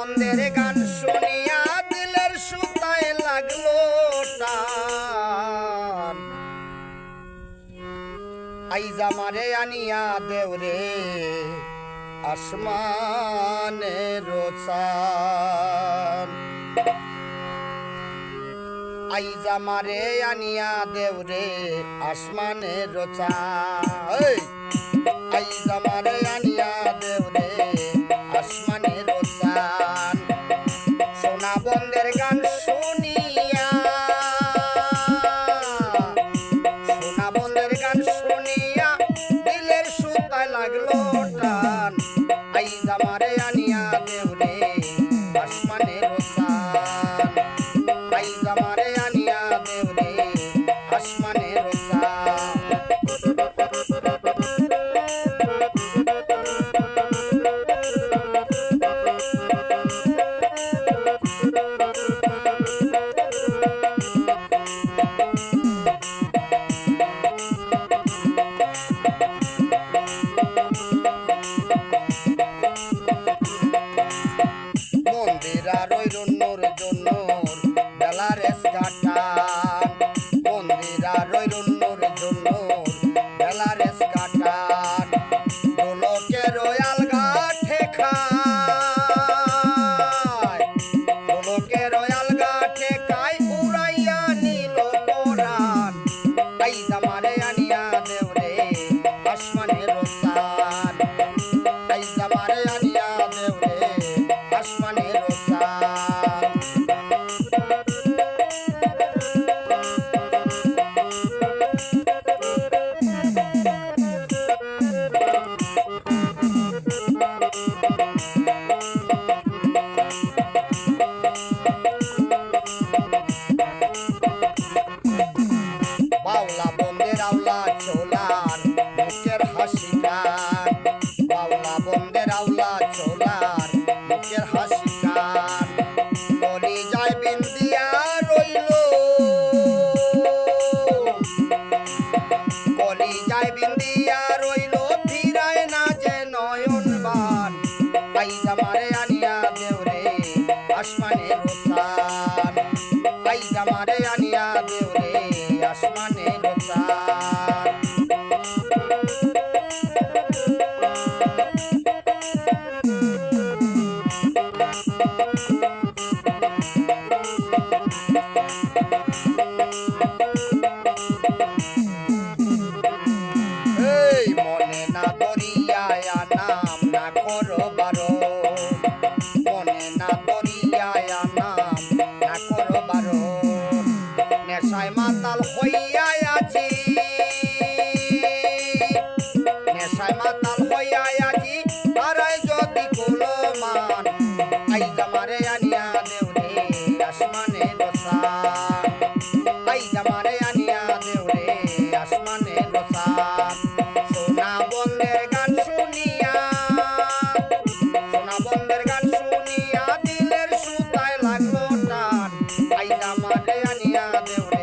বন্ধের গান শুনিয়া দিলের সুতায় লাগল আইজা মারে আনিয়া দেওরে আসমানে রোচান আইজা মারে আনিয়া দেওরে আসমানে রোচান আইজা মারে আনিয়া আইজা মারে মন্দির আর ওই রন্যর জন্য বেলার এসকাটান দোলকে রয়াল গাঠে খায়। দোলকে রয়াল গাঠে খায়, উড়াইয়া নিল কোরআন আই জামারে আনিয়া দেওরে আসমানের চোলার মুখের হাসি গান। বাউলা বন্দের আউলা গান। নেশায় মাতাল হইয়া আছি। আনিয়া দেওরা